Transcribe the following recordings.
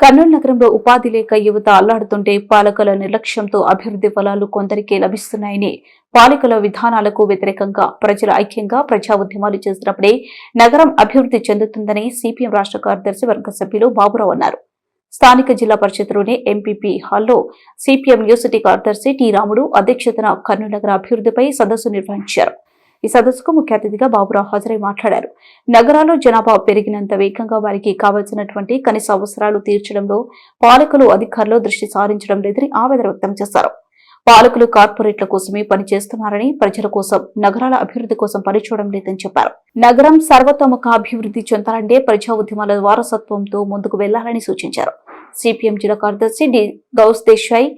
కర్నూలు నగరంలో ఉపాధి లేక యువత అల్లాడుతుంటే పాలకుల నిర్లక్ష్యంతో అభివృద్ధి ఫలాలు కొందరికే లభిస్తున్నాయని పాలకుల విధానాలకు వ్యతిరేకంగా ప్రజలు ఐక్యంగా ప్రజా ఉద్యమాలు చేసినప్పుడే నగరం అభివృద్ధి చెందుతుందని సిపిఎం రాష్ట్ర కార్యదర్శి వర్గ సభ్యులు బాబురావు అన్నారు. స్థానిక జిల్లా పరిషత్లోని ఎంపీపీ హాల్లో సిపిఎం యూనివర్సిటీ కార్యదర్శి టి రాముడు అధ్యక్షతన కర్నూలు నగర అభివృద్ధిపై సదస్సు నిర్వహించారు. ఈ సదస్సుకు ముఖ్య అతిథిగా బాబురావు హాజరై మాట్లాడారు. నగరాల్లో జనాభా పెరిగినంత వేగంగా వారికి కావాల్సినటువంటి కనీస అవసరాలు తీర్చడంలో పాలకులు అధికారులు దృష్టి సారించడం లేదని ఆవేదన వ్యక్తం చేశారు. పాలకులు కార్పొరేట్ల కోసమే పనిచేస్తున్నారని ప్రజల కోసం నగరాల అభివృద్ధి కోసం పనిచేయడం లేదని చెప్పారు. నగరం సర్వతోముఖ అభివృద్ధి చెందాలంటే ప్రజా ఉద్యమాల వారసత్వంతో ముందుకు వెళ్ళాలని సూచించారు. సిపిఎం జిల్లా కార్యదర్శి D. Gous Desai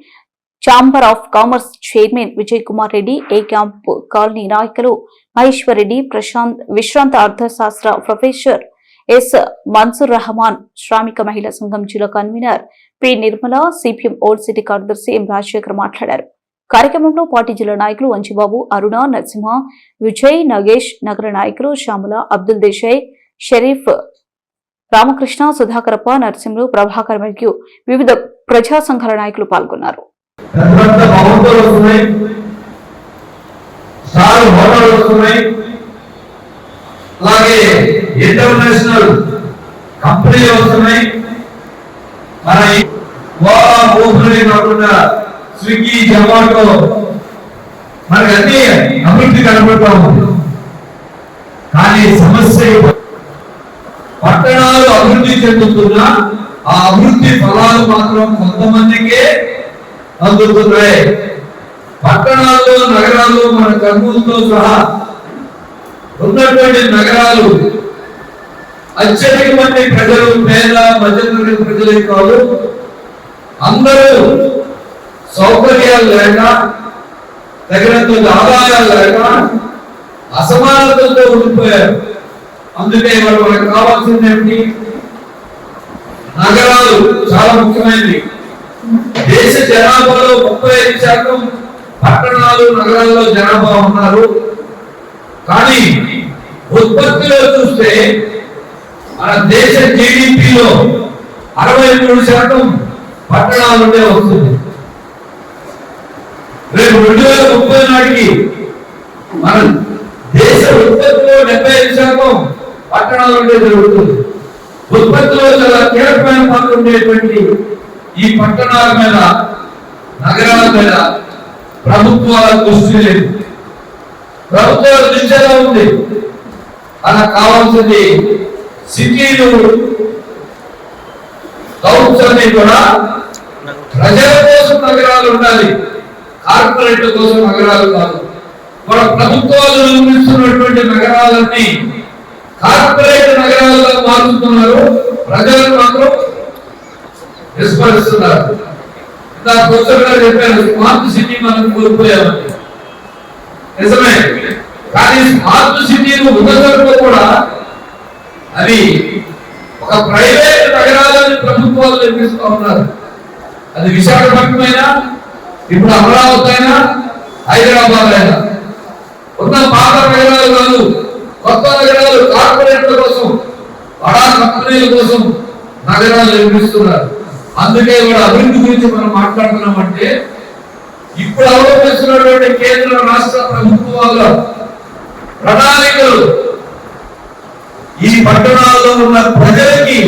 chamber of commerce chairman Vijay Kumar Reddy A camp colony నాయకులు మహేశ్వర్ రెడ్డి ప్రశాంత్ విశ్రాంత అర్థశాస్త్ర ప్రొఫెసర్ ఎస్ మన్సూర్ రహమాన్ శ్రామిక మహిళా సంఘం జిల్లా convener P Nirmala CPM old city కార్యదర్శి ఎం రాజశేఖర్ మాట్లాడారు. కార్యక్రమంలో పార్టీ జిల్లా నాయకులు వంచిబాబు అరుణ నరసింహ విజయ్ నగేష్ నగర నాయకులు శ్యామల అబ్దుల్ దేశాయ్ షరీఫ్ రామకృష్ణ సుధాకరప్ప నరసింహులు ప్రభాకర్ మరియు వివిధ ప్రజా సంఘాల నాయకులు పాల్గొన్నారు. పెద్ద భవంతులు వస్తున్నాయి. స్టార్ హోటల్ వస్తున్నాయి. అలాగే ఇంటర్నేషనల్ కంపెనీలు వస్తున్నాయి. మన ఓలా ఊపిరి కాకుండా స్విగ్గీ జొమాటో మనకి అన్ని అభివృద్ధి కనబడతా ఉంది. కానీ సమస్య పట్టణాలు అభివృద్ధి చెందుతున్నా ఆ అభివృద్ధి ఫలాలు మాత్రం కొంతమందికే అందుతున్నాయి పట్టణాల్లో నగరాలు మన కర్నూలుతో సహా ఉన్నటువంటి నగరాలు అత్యధిక మంది ప్రజలు పేద మధ్యతరగతి ప్రజలే కాదు అందరూ సౌకర్యాలు లేక తగినంత ఆదాయాలు లేక అసమానతలతో ఉండిపోయారు. అందుకే ఇవాళ మనకు కావాల్సింది ఏమిటి? నగరాలు చాలా ముఖ్యమైనవి. దేశ జనాభాలో ముప్పై ఐదు శాతం పట్టణాలు నగరాల్లో జనాభా ఉన్నారు. కానీ ఉత్పత్తిలో చూస్తే మన దేశ జీడిపిలో అరవై మూడు శాతం పట్టణాల నుండే వస్తుంది. రేపు రెండు వేల ముప్పై నాటికి మన దేశ ఉత్పత్తిలో డెబ్బై ఐదు శాతం పట్టణాల నుండే జరుగుతుంది. ఉత్పత్తిలో చాలా కీలకమైన పాత్ర ఉండేటువంటి ఈ పట్టణాల మీద నగరాల మీద ప్రభుత్వాల దృష్టి లేదు. ప్రభుత్వాల దృష్టి ఎలా ఉంది? అలా కావాల్సింది సిటీలు టౌన్స్ అన్ని కూడా ప్రజల కోసం నగరాలు ఉండాలి. కార్పొరేట్ కోసం నగరాలు కాదు. మన ప్రభుత్వాలు నిర్మిస్తున్నటువంటి నగరాలన్నీ కార్పొరేట్ నగరాలుగా మారుతున్నారు ప్రజలు మాత్రం విస్మరిస్తున్నారు. ఇంత కొత్తగా చెప్పారు స్మార్ట్ సిటీ మనం కోల్పోయామని. నిజమే. కానీ స్మార్ట్ సిటీలు ఉన్నదరకు కూడా అది ఒక ప్రైవేట్ నగరాలని ప్రభుత్వాలు నిర్మిస్తూ ఉన్నారు. అది విశాఖపట్నం అయినా ఇప్పుడు అమరావతి అయినా హైదరాబాద్ అయినా ఉన్న పాత నగరాలు కాదు కొత్త నగరాలు కార్పొరేట్ల కోసం బడా కంపెనీల కోసం నగరాలు నిర్మిస్తున్నారు. అందుకే కూడా అభివృద్ధి గురించి మనం మాట్లాడుతున్నామంటే ఇప్పుడు అవలంబిస్తున్నటువంటి కేంద్ర రాష్ట్ర ప్రభుత్వాల ప్రణాళికలు ఈ పట్టణాల్లో ఉన్న ప్రజలకి